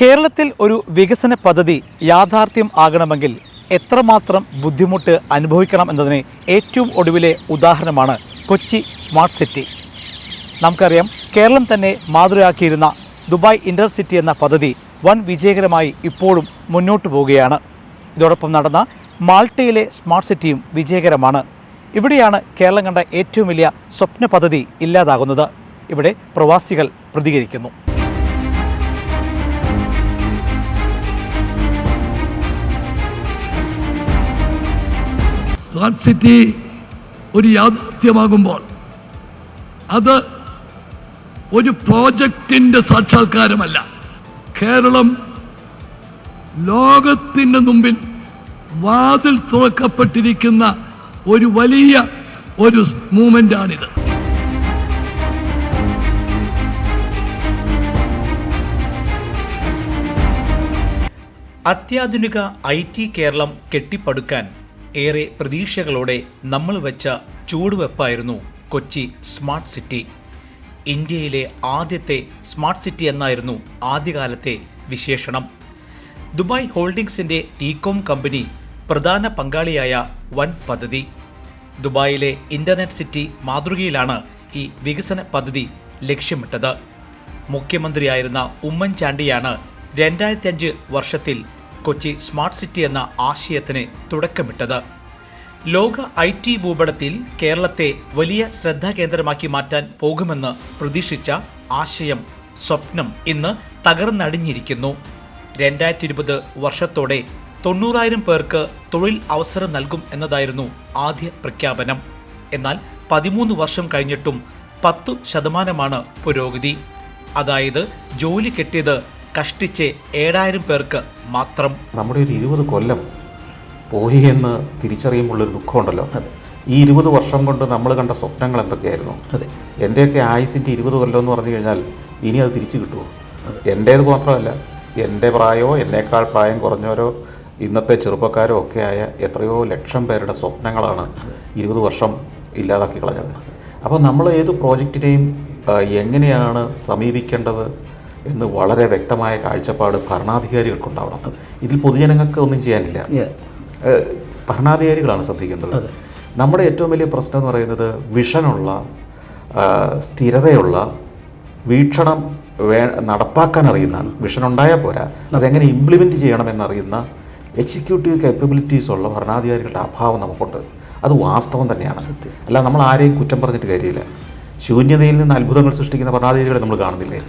കേരളത്തിൽ ഒരു വികസന പദ്ധതി യാഥാർത്ഥ്യം ആകണമെങ്കിൽ എത്രമാത്രം ബുദ്ധിമുട്ട് അനുഭവിക്കണം എന്നതിന് ഏറ്റവും ഒടുവിലെ ഉദാഹരണമാണ് കൊച്ചി സ്മാർട്ട് സിറ്റി. നമുക്കറിയാം കേരളം തന്നെ മാതൃയാക്കിയിരുന്ന ദുബായ് ഇന്റർസിറ്റി എന്ന പദ്ധതി വൻ വിജയകരമായി ഇപ്പോഴും മുന്നോട്ട് പോവുകയാണ്. ഇതോടൊപ്പം നടന്ന മാൾട്ടയിലെ സ്മാർട്ട് സിറ്റിയും വിജയകരമാണ്. ഇവിടെയാണ് കേരളം കണ്ട ഏറ്റവും വലിയ സ്വപ്ന പദ്ധതി ഇല്ലാതാകുന്നത്. ഇവിടെ പ്രവാസികൾ പ്രതികരിക്കുന്നു. സ്മാർട്ട് സിറ്റി ഒരു യാഥാർത്ഥ്യമാകുമ്പോൾ അത് ഒരു പ്രോജക്റ്റിന്റെ സാക്ഷാത്കാരമല്ല. കേരളം ലോകത്തിന്റെ മുമ്പിൽ വാതിൽ തുറക്കപ്പെട്ടിരിക്കുന്ന ഒരു വലിയ ഒരു മൂമെന്റാണിത് അത്യാധുനിക ഐ ടി കേരളം കെട്ടിപ്പടുക്കാൻ ഏറെ പ്രതീക്ഷകളോടെ നമ്മൾ വെച്ച ചൂടുവെപ്പായിരുന്നു കൊച്ചി സ്മാർട്ട് സിറ്റി. ഇന്ത്യയിലെ ആദ്യത്തെ സ്മാർട്ട് സിറ്റി എന്നായിരുന്നു ആദ്യകാലത്തെ വിശേഷണം. ദുബായ് ഹോൾഡിംഗ്സിന്റെ ടീകോം കമ്പനി പ്രധാന പങ്കാളിയായ വൻ പദ്ധതി. ദുബായിലെ ഇന്റർനെറ്റ് സിറ്റി മാതൃകയിലാണ് ഈ വികസന പദ്ധതി ലക്ഷ്യമിട്ടത്. മുഖ്യമന്ത്രിയായിരുന്ന ഉമ്മൻചാണ്ടിയാണ് രണ്ടായിരത്തി അഞ്ച് വർഷത്തിൽ കൊച്ചി സ്മാർട്ട് സിറ്റി എന്ന ആശയത്തിന് തുടക്കമിട്ടത്. ലോക ഐ ടി ഭൂപടത്തിൽ കേരളത്തെ വലിയ ശ്രദ്ധാകേന്ദ്രമാക്കി മാറ്റാൻ പോകുമെന്ന് പ്രതീക്ഷിച്ച ആശയം സ്വപ്നം ഇന്ന് തകർന്നടിഞ്ഞിരിക്കുന്നു. രണ്ടായിരത്തി ഇരുപത് വർഷത്തോടെ തൊണ്ണൂറായിരം പേർക്ക് തൊഴിൽ അവസരം നൽകും എന്നതായിരുന്നു ആദ്യ പ്രഖ്യാപനം. എന്നാൽ പതിമൂന്ന് വർഷം കഴിഞ്ഞിട്ടും പത്തു ശതമാനമാണ് പുരോഗതി. അതായത് ജോലി കിട്ടിയത് കഷ്ടിച്ച് ഏഴായിരം പേർക്ക് മാത്രം നമ്മുടെ ഒരു ഇരുപത് കൊല്ലം പോയി എന്ന് തിരിച്ചറിയുമ്പോഴൊരു ദുഃഖമുണ്ടല്ലോ. ഈ ഇരുപത് വർഷം കൊണ്ട് നമ്മൾ കണ്ട സ്വപ്നങ്ങൾ എന്തൊക്കെയായിരുന്നു? അതെ. എന്റെയൊക്കെ ആയുസിന്റെ ഇരുപത് കൊല്ലം എന്ന് പറഞ്ഞു കഴിഞ്ഞാൽ ഇനി അത് തിരിച്ചു കിട്ടുമോ? എന്റേത് മാത്രമല്ല എന്റെ പ്രായമോ എന്നേക്കാൾ പ്രായം കുറഞ്ഞവരോ ഇന്നത്തെ ചെറുപ്പക്കാരോ ഒക്കെ ആയ എത്രയോ ലക്ഷം പേരുടെ സ്വപ്നങ്ങളാണ് ഇരുപത് വർഷം ഇല്ലാതാക്കി കളഞ്ഞത്. അപ്പോൾ നമ്മൾ ഏത് പ്രോജക്റ്റിനെയും എങ്ങനെയാണ് സമീപിക്കേണ്ടത്? എന്ന് വളരെ വ്യക്തമായ കാഴ്ചപ്പാട് ഭരണാധികാരികൾക്കുണ്ടാവണം. ഇതിൽ പൊതുജനങ്ങൾക്ക് ഒന്നും ചെയ്യാനില്ല. ഭരണാധികാരികളാണ് ശ്രദ്ധിക്കേണ്ടത്. നമ്മുടെ ഏറ്റവും വലിയ പ്രശ്നം എന്ന് പറയുന്നത് വിഷനുള്ള സ്ഥിരതയുള്ള വീക്ഷണം വേ നടപ്പാക്കാൻ അറിയുന്നതാണ്. വിഷൻ ഉണ്ടായാൽ പോരാ. അതെങ്ങനെ ഇംപ്ലിമെന്റ് ചെയ്യണമെന്നറിയുന്ന എക്സിക്യൂട്ടീവ് കേപ്പബിലിറ്റീസ് ഉള്ള ഭരണാധികാരികളുടെ അഭാവം നമുക്കുണ്ട്. അത് വാസ്തവം തന്നെയാണ്. അല്ല നമ്മൾ ആരെയും കുറ്റം പറഞ്ഞിട്ട് കാര്യമില്ല. ശൂന്യതയിൽ നിന്ന് അത്ഭുതങ്ങൾ സൃഷ്ടിക്കുന്ന ഭരണാധികാരികളെ നമ്മൾ കാണുന്നില്ലേ?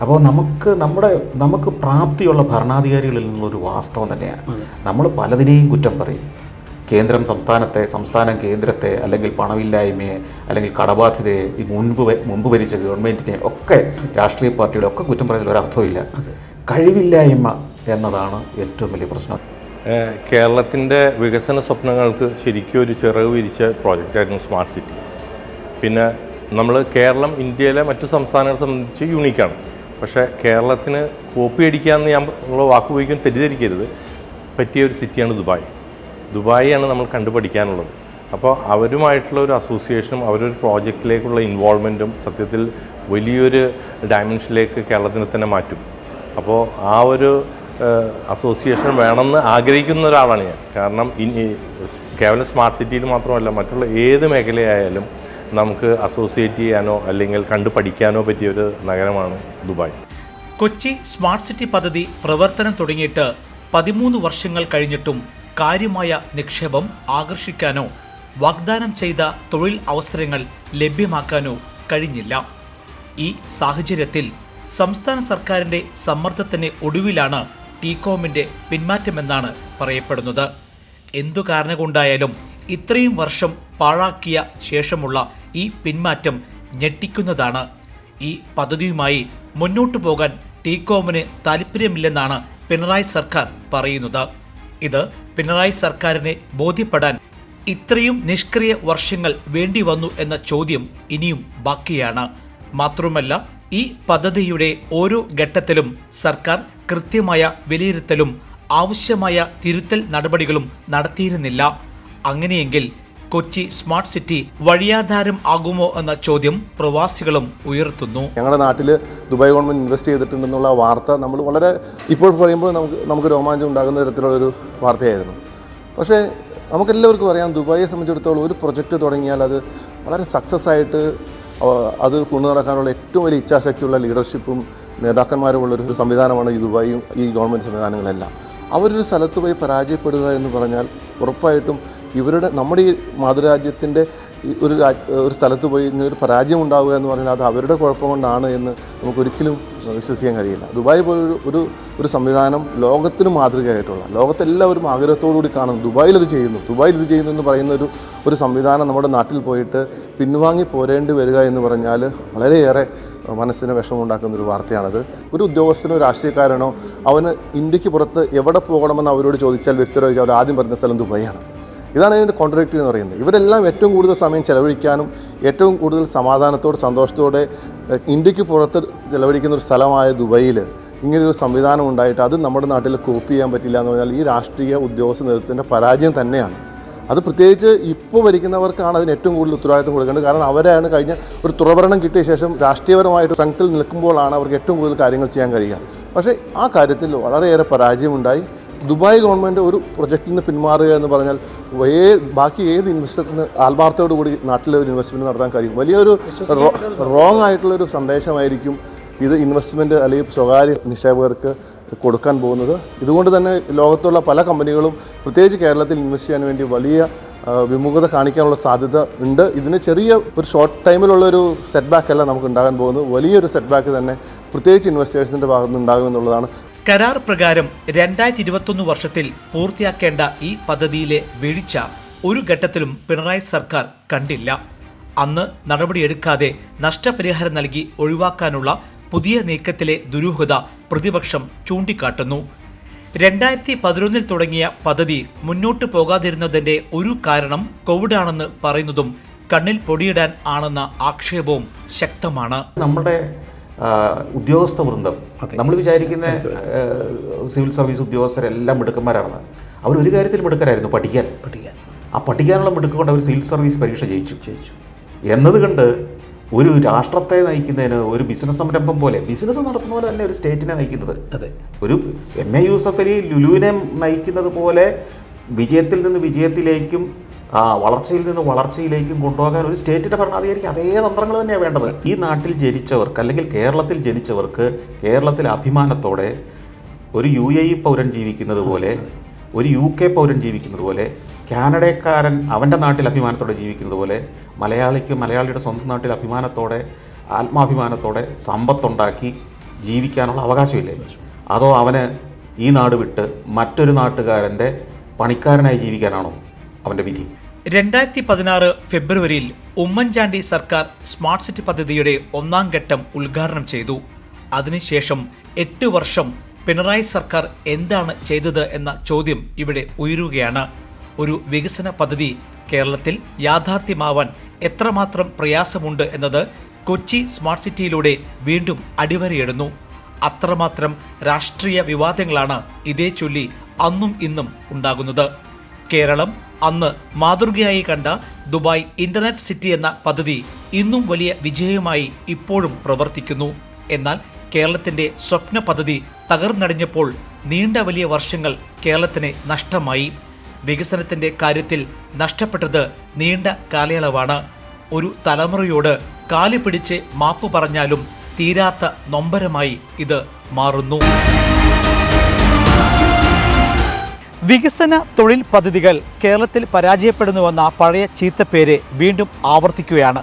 അപ്പോൾ നമുക്ക് നമ്മുടെ നമുക്ക് പ്രാപ്തിയുള്ള ഭരണാധികാരികളിൽ നിന്നുള്ളൊരു വാസ്തവം തന്നെയാണ്. നമ്മൾ പലതിനെയും കുറ്റം പറയും. കേന്ദ്രം സംസ്ഥാനത്തെ സംസ്ഥാനം കേന്ദ്രത്തെ അല്ലെങ്കിൽ പണമില്ലായ്മയെ അല്ലെങ്കിൽ കടബാധ്യതയെ ഈ മുൻപ് മുമ്പ് ഭരിച്ച ഗവൺമെന്റിനെ ഒക്കെ രാഷ്ട്രീയ പാർട്ടിയുടെ ഒക്കെ കുറ്റം പറയുന്നതിൽ ഒരർത്ഥമില്ല കഴിവില്ലായ്മ എന്നതാണ് ഏറ്റവും വലിയ പ്രശ്നം. കേരളത്തിന്റെ വികസന സ്വപ്നങ്ങൾക്ക് ശരിക്കും ഒരു ചിറക് വിരിച്ച പ്രോജക്റ്റായിരുന്നു സ്മാർട്ട് സിറ്റി പിന്നെ നമ്മൾ കേരളം ഇന്ത്യയിലെ മറ്റു സംസ്ഥാനങ്ങളെ സംബന്ധിച്ച് യൂണീക്കാണ് പക്ഷേ കേരളത്തിന് കോപ്പി അടിക്കാമെന്ന് ഞാൻ നിങ്ങൾ വാക്ക് ഉപയോഗിക്കാൻ തെറ്റിദ്ധരിക്കരുത്. പറ്റിയ ഒരു സിറ്റിയാണ് ദുബായ്. ദുബായിയാണ് നമ്മൾ കണ്ടുപഠിക്കാനുള്ളത്. അപ്പോൾ അവരുമായിട്ടുള്ള ഒരു അസോസിയേഷനും അവരൊരു പ്രോജക്റ്റിലേക്കുള്ള ഇൻവോൾവ്മെന്റും സത്യത്തിൽ വലിയൊരു ഡയമെൻഷനിലേക്ക് കേരളത്തിനെ തന്നെ മാറ്റും. അപ്പോൾ ആ ഒരു അസോസിയേഷൻ വേണമെന്ന് ആഗ്രഹിക്കുന്ന ഒരാളാണ് ഞാൻ. കാരണം ഇനി കേവലം സ്മാർട്ട് സിറ്റിയിൽ മാത്രമല്ല മറ്റുള്ള ഏത് മേഖലയായാലും നമുക്ക് അസോസിയേറ്റ് ചെയ്യാനോ അല്ലെങ്കിൽ കണ്ടു പഠിക്കാനോ പറ്റിയ ഒരു നഗരമാണ് ദുബായ്. കൊച്ചി സ്മാർട്ട് സിറ്റി പദ്ധതി പ്രവർത്തനം തുടങ്ങിയിട്ട് പതിമൂന്ന് വർഷങ്ങൾ കഴിഞ്ഞിട്ടും കാര്യമായ നിക്ഷേപം ആകർഷിക്കാനോ വാഗ്ദാനം ചെയ്ത തൊഴിൽ അവസരങ്ങൾ ലഭ്യമാക്കാനോ കഴിഞ്ഞില്ല. ഈ സാഹചര്യത്തിൽ സംസ്ഥാന സർക്കാരിന്റെ സമ്മർദ്ദത്തിന് ഒടുവിലാണ് ടീകോമിന്റെ പിന്മാറ്റമെന്നാണ് പറയപ്പെടുന്നത്. എന്തു കാരണം കൊണ്ടായാലും ഇത്രയും വർഷം പാഴാക്കിയ ശേഷമുള്ള ഈ പിന്മാറ്റം ഞെട്ടിക്കുന്നതാണ്. ഈ പദ്ധതിയുമായി മുന്നോട്ടു പോകാൻ ടീകോമിന് താല്പര്യമില്ലെന്നാണ് പിണറായി സർക്കാർ പറയുന്നത്. ഇത് പിണറായി സർക്കാരിനെ ബോധ്യപ്പെടാൻ ഇത്രയും നിഷ്ക്രിയ വർഷങ്ങൾ വേണ്ടി വന്നു എന്ന ചോദ്യം ഇനിയും ബാക്കിയാണ്. മാത്രമല്ല ഈ പദ്ധതിയുടെ ഓരോ ഘട്ടത്തിലും സർക്കാർ കൃത്യമായ വിലയിരുത്തലും ആവശ്യമായ തിരുത്തൽ നടപടികളും നടത്തിയിരുന്നില്ല. അങ്ങനെയെങ്കിൽ കൊച്ചി സ്മാർട്ട് സിറ്റി വഴിയാധാരം ആകുമോ എന്ന ചോദ്യം പ്രവാസികളും ഉയർത്തുന്നു. ഞങ്ങളുടെ നാട്ടിൽ ദുബായ് ഗവൺമെന്റ് ഇൻവെസ്റ്റ് ചെയ്തിട്ടുണ്ടെന്നുള്ള വാർത്ത നമ്മൾ വളരെ ഇപ്പോൾ പറയുമ്പോൾ നമുക്ക് നമുക്ക് രോമാഞ്ചം ഉണ്ടാകുന്ന തരത്തിലുള്ള ഒരു വാർത്തയായിരുന്നു. പക്ഷേ നമുക്കെല്ലാവർക്കും അറിയാം ദുബായിയെ സംബന്ധിച്ചിടത്തോളം ഒരു പ്രൊജക്റ്റ് തുടങ്ങിയാൽ അത് വളരെ സക്സസ് ആയിട്ട് അത് കൊണ്ടു നടക്കാനുള്ള ഏറ്റവും വലിയ ഇച്ഛാശക്തിയുള്ള ലീഡർഷിപ്പും നേതാക്കന്മാരുമുള്ള ഒരു സംവിധാനമാണ് ഈ ദുബായും ഈ ഗവൺമെന്റ് സംവിധാനങ്ങളെല്ലാം. അവരൊരു സ്ഥലത്ത് പോയി പരാജയപ്പെടുക എന്ന് പറഞ്ഞാൽ ഉറപ്പായിട്ടും ഇവരുടെ നമ്മുടെ ഈ മാതൃരാജ്യത്തിന്റെ ഒരു ഒരു സ്ഥലത്ത് പോയി ഇങ്ങനെ ഒരു പരാജയം ഉണ്ടാവുക എന്ന് പറഞ്ഞാൽ അത് അവരുടെ കുഴപ്പം കൊണ്ടാണ് എന്ന് നമുക്കൊരിക്കലും വിശ്വസിക്കാൻ കഴിയില്ല. ദുബായ് പോലൊരു ഒരു ഒരു സംവിധാനം ലോകത്തിന് മാതൃകയായിട്ടുള്ള ലോകത്തെല്ലാവരും ആഗ്രഹത്തോടുകൂടി കാണുന്നു ദുബായിൽ ഇത് ചെയ്യുന്നു ദുബായിൽ ഇത് ചെയ്യുന്നു എന്ന് പറയുന്ന ഒരു ഒരു സംവിധാനം നമ്മുടെ നാട്ടിൽ പോയിട്ട് പിൻവാങ്ങി പോരേണ്ടി വരിക എന്ന് പറഞ്ഞാൽ വളരെയേറെ മനസ്സിന് വിഷമമുണ്ടാക്കുന്ന ഒരു വാർത്തയാണത്. ഒരു ഉദ്യോഗസ്ഥനോ രാഷ്ട്രീയക്കാരനോ അവന് ഇന്ത്യയ്ക്ക് പുറത്ത് എവിടെ പോകണമെന്ന് അവരോട് ചോദിച്ചാൽ വ്യക്തിപരമായി അവർ ആദ്യം പറഞ്ഞ സ്ഥലം ദുബായാണ് ഇതാണ് ഇതിന്റെ കോൺട്രാക്റ്റ് എന്ന് പറയുന്നത്. ഇവരെല്ലാം ഏറ്റവും കൂടുതൽ സമയം ചെലവഴിക്കാനും ഏറ്റവും കൂടുതൽ സമാധാനത്തോടെ സന്തോഷത്തോടെ ഇന്ത്യയ്ക്ക് പുറത്ത് ചെലവഴിക്കുന്ന ഒരു സ്ഥലമായ ദുബൈയിൽ ഇങ്ങനൊരു സംവിധാനം ഉണ്ടായിട്ട് അത് നമ്മുടെ നാട്ടിൽ കോപ്പി ചെയ്യാൻ പറ്റില്ല എന്ന് പറഞ്ഞാൽ ഈ രാഷ്ട്രീയ ഉദ്യോഗസ്ഥ നേതൃത്വത്തിന്റെ പരാജയം തന്നെയാണ്. അത് പ്രത്യേകിച്ച് ഇപ്പോൾ ഭരിക്കുന്നവർക്കാണ് അതിന് ഏറ്റവും കൂടുതൽ ഉത്തരവാദിത്വം കൊടുക്കേണ്ടത്. കാരണം അവരാണ് കഴിഞ്ഞ ഒരു തുറഭരണം കിട്ടിയ ശേഷം രാഷ്ട്രീയപരമായിട്ട് സ്ട്രെങ്ത്തിൽ നിൽക്കുമ്പോഴാണ് അവർക്ക് ഏറ്റവും കൂടുതൽ കാര്യങ്ങൾ ചെയ്യാൻ കഴിയുക. പക്ഷേ ആ കാര്യത്തിൽ വളരെയേറെ പരാജയമുണ്ടായി. ദുബായ് ഗവൺമെന്റ് ഒരു പ്രൊജക്റ്റിൽ നിന്ന് പിന്മാറുക എന്ന് പറഞ്ഞാൽ ഏ ബാക്കി ഏത് ഇൻവെസ്റ്ററിന് ആത്മാർത്ഥത്തോടു കൂടി നാട്ടിലെ ഒരു ഇൻവെസ്റ്റ്മെന്റ് നടത്താൻ കഴിയും. വലിയൊരു റോങ് ആയിട്ടുള്ളൊരു സന്ദേശമായിരിക്കും ഇത് ഇൻവെസ്റ്റ്മെന്റ് അല്ലെങ്കിൽ സ്വകാര്യ നിക്ഷേപകർക്ക് കൊടുക്കാൻ പോകുന്നത്. ഇതുകൊണ്ട് തന്നെ ലോകത്തുള്ള പല കമ്പനികളും പ്രത്യേകിച്ച് കേരളത്തിൽ ഇൻവെസ്റ്റ് ചെയ്യാൻ വേണ്ടി വലിയ വിമുഖത കാണിക്കാനുള്ള സാധ്യത ഉണ്ട്. ഇതിന് ചെറിയ ഒരു ഷോർട്ട് ടൈമിലുള്ള ഒരു സെറ്റ് ബാക്ക് അല്ല നമുക്ക് ഉണ്ടാകാൻ പോകുന്നത്. വലിയൊരു സെറ്റ് ബാക്ക് തന്നെ പ്രത്യേകിച്ച് ഇൻവെസ്റ്റേഴ്സിന്റെ ഭാഗത്ത് നിന്ന് ഉണ്ടാകുമെന്നുള്ളതാണ് കരാർ പ്രകാരം രണ്ടായിരത്തി ഇരുപത്തൊന്ന് വർഷത്തിൽ പൂർത്തിയാക്കേണ്ട ഈ പദ്ധതിയിലെ വീഴ്ച ഒരു ഘട്ടത്തിലും പിണറായി സർക്കാർ കണ്ടില്ല. അന്ന് നടപടിയെടുക്കാതെ നഷ്ടപരിഹാരം നൽകി ഒഴിവാക്കാനുള്ള പുതിയ നീക്കത്തിലെ ദുരൂഹത പ്രതിപക്ഷം ചൂണ്ടിക്കാട്ടുന്നു. രണ്ടായിരത്തി പതിനൊന്നിൽ തുടങ്ങിയ പദ്ധതി മുന്നോട്ട് പോകാതിരുന്നതിന്റെ ഒരു കാരണം കോവിഡാണെന്ന് പറയുന്നതും കണ്ണിൽ പൊടിയിടാൻ ആണെന്ന ആക്ഷേപവും ശക്തമാണ്. നമ്മുടെ ഉദ്യോഗസ്ഥ വൃന്ദം. നമ്മൾ വിചാരിക്കുന്ന സിവിൽ സർവീസ് ഉദ്യോഗസ്ഥരെല്ലാം മിടുക്കന്മാരാണ്. അവർ ഒരു കാര്യത്തിൽ മിടുക്കരായിരുന്നു പഠിക്കാൻ. പഠിക്കാൻ. ആ പഠിക്കാനുള്ള മിടുക്ക് കൊണ്ട് അവർ സിവിൽ സർവീസ് പരീക്ഷ ജയിച്ചു. ജയിച്ചു. എന്നത് കണ്ട് ഒരു രാഷ്ട്രത്തെ നയിക്കുന്നതിന് ഒരു ബിസിനസ് സംരംഭം പോലെ ബിസിനസ് നടത്തുന്ന പോലെ തന്നെ ഒരു സ്റ്റേറ്റിനെ നയിക്കുന്നത്. അതെ. ഒരു എം എ യൂസഫലി അലി ലുലുവിനെ നയിക്കുന്നത് പോലെ വിജയത്തിൽ നിന്ന് വിജയത്തിലേക്കും ആ വളർച്ചയിൽ നിന്ന് വളർച്ചയിലേക്കും കൊണ്ടുപോകാൻ ഒരു സ്റ്റേറ്റിന്റെ ഭരണാധികാരിക്ക് അതേ തന്ത്രങ്ങൾ തന്നെയാണ് വേണ്ടത്. ഈ നാട്ടിൽ ജനിച്ചവർക്ക് അല്ലെങ്കിൽ കേരളത്തിൽ ജനിച്ചവർക്ക് കേരളത്തിൽ അഭിമാനത്തോടെ ഒരു യു എ ഇ പൗരൻ ജീവിക്കുന്നത് പോലെ ഒരു യു കെ പൗരൻ ജീവിക്കുന്നത് പോലെ കാനഡക്കാരൻ അവന്റെ നാട്ടിൽ അഭിമാനത്തോടെ ജീവിക്കുന്നത് പോലെ മലയാളിക്ക് മലയാളിയുടെ സ്വന്തം നാട്ടിൽ അഭിമാനത്തോടെ ആത്മാഭിമാനത്തോടെ സമ്പത്തുണ്ടാക്കി ജീവിക്കാനുള്ള അവകാശമില്ലേ? അതോ അവന് ഈ നാട് വിട്ട് മറ്റൊരു നാട്ടുകാരന്റെ പണിക്കാരനായി ജീവിക്കാനാണോ അവന്റെ വിധി? രണ്ടായിരത്തി പതിനാറ് ഫെബ്രുവരിയിൽ ഉമ്മൻചാണ്ടി സർക്കാർ സ്മാർട്ട് സിറ്റി പദ്ധതിയുടെ ഒന്നാം ഘട്ടം ഉദ്ഘാടനം ചെയ്തു. അതിനുശേഷം എട്ട് വർഷം പിണറായി സർക്കാർ എന്താണ് ചെയ്തത് എന്ന ചോദ്യം ഇവിടെ ഉയരുകയാണ്. ഒരു വികസന പദ്ധതി കേരളത്തിൽ യാഥാർത്ഥ്യമാവാൻ എത്രമാത്രം പ്രയാസമുണ്ട് എന്നത് കൊച്ചി സ്മാർട്ട് സിറ്റിയിലൂടെ വീണ്ടും അടിവരയിടുന്നു. അത്രമാത്രം രാഷ്ട്രീയ വിവാദങ്ങളാണ് ഇതേ ചൊല്ലി അന്നും ഇന്നും ഉണ്ടാകുന്നത്. കേരളം അന്ന് മാതൃകയായി കണ്ട ദുബായ് ഇന്റർനെറ്റ് സിറ്റി എന്ന പദ്ധതി ഇന്നും വലിയ വിജയമായി ഇപ്പോഴും പ്രവർത്തിക്കുന്നു. എന്നാൽ കേരളത്തിന്റെ സ്വപ്ന പദ്ധതി തകർന്നടിഞ്ഞപ്പോൾ നീണ്ട വലിയ വർഷങ്ങൾ കേരളത്തിന് നഷ്ടമായി. വികസനത്തിന്റെ കാര്യത്തിൽ നഷ്ടപ്പെട്ടത് നീണ്ട കാലയളവാണ്. ഒരു തലമുറയോട് കാലി പിടിച്ച് മാപ്പ് പറഞ്ഞാലും തീരാത്ത നൊമ്പരമായി ഇത് മാറുന്നു. വികസന തൊഴിൽ പദ്ധതികൾ കേരളത്തിൽ പരാജയപ്പെടുന്നുവെന്ന പഴയ ചീത്തപ്പേര് വീണ്ടും ആവർത്തിക്കുകയാണ്.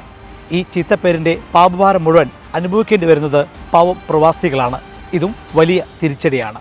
ഈ ചീത്തപ്പേരിന്റെ പാപഭാരം മുഴുവൻ അനുഭവിക്കേണ്ടി വരുന്നത് പാവം പ്രവാസികളാണ്. ഇതും വലിയ തിരിച്ചടിയാണ്.